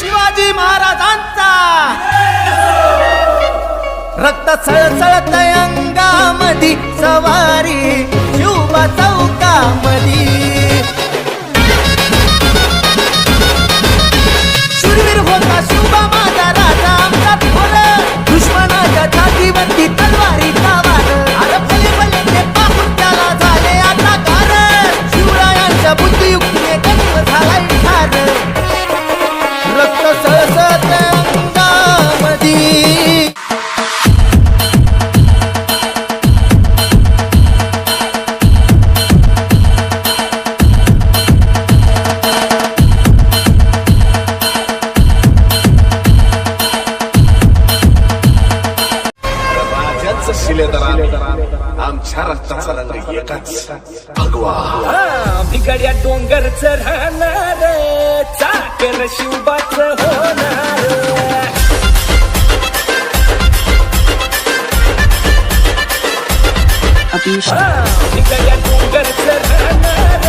शिवाजी महाराजांचा. रक्त सळसळत अंगामधी सवा आमच्या रक्ताचा रंग एकच भगवा. बिगड्या डोंगरच राहणार चाकर शिवबाच होणार बिगड्या डोंगरच राहणार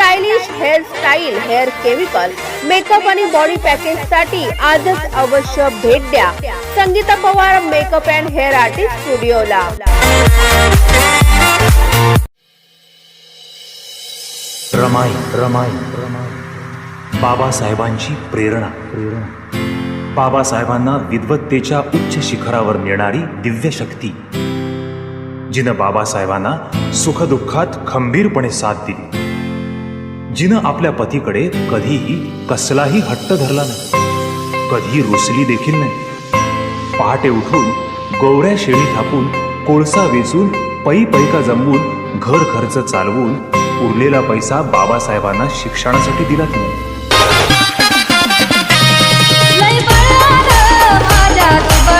stylish hairstyle hair chemical makeup आणि बॉडी पॅकेजसाठी आजच अवश्य भेट द्या. Sangeeta Pawar makeup and hair artist स्टुडिओला. Ramai Ramai Ramai. बाबासाहेबांची प्रेरणा प्रेरणा. बाबासाहेबांना विद्वत्तेच्या उच्च शिखरावर नेणारी दिव्य शक्ती. जिनं बाबासाहेबांना सुखदुःखात खंबीरपणे साथ दिली. जिनं आपल्या पतीकडे कधीही कसलाही हट्ट धरला नाही कधी रुसली देखील नाही पहाटे उठून गोवऱ्या शेळी थापून कोळसा वेचून पै पैका जमवून घर खर्च चालवून उरलेला पैसा बाबासाहेबांना शिक्षणासाठी दिला तिने Bye.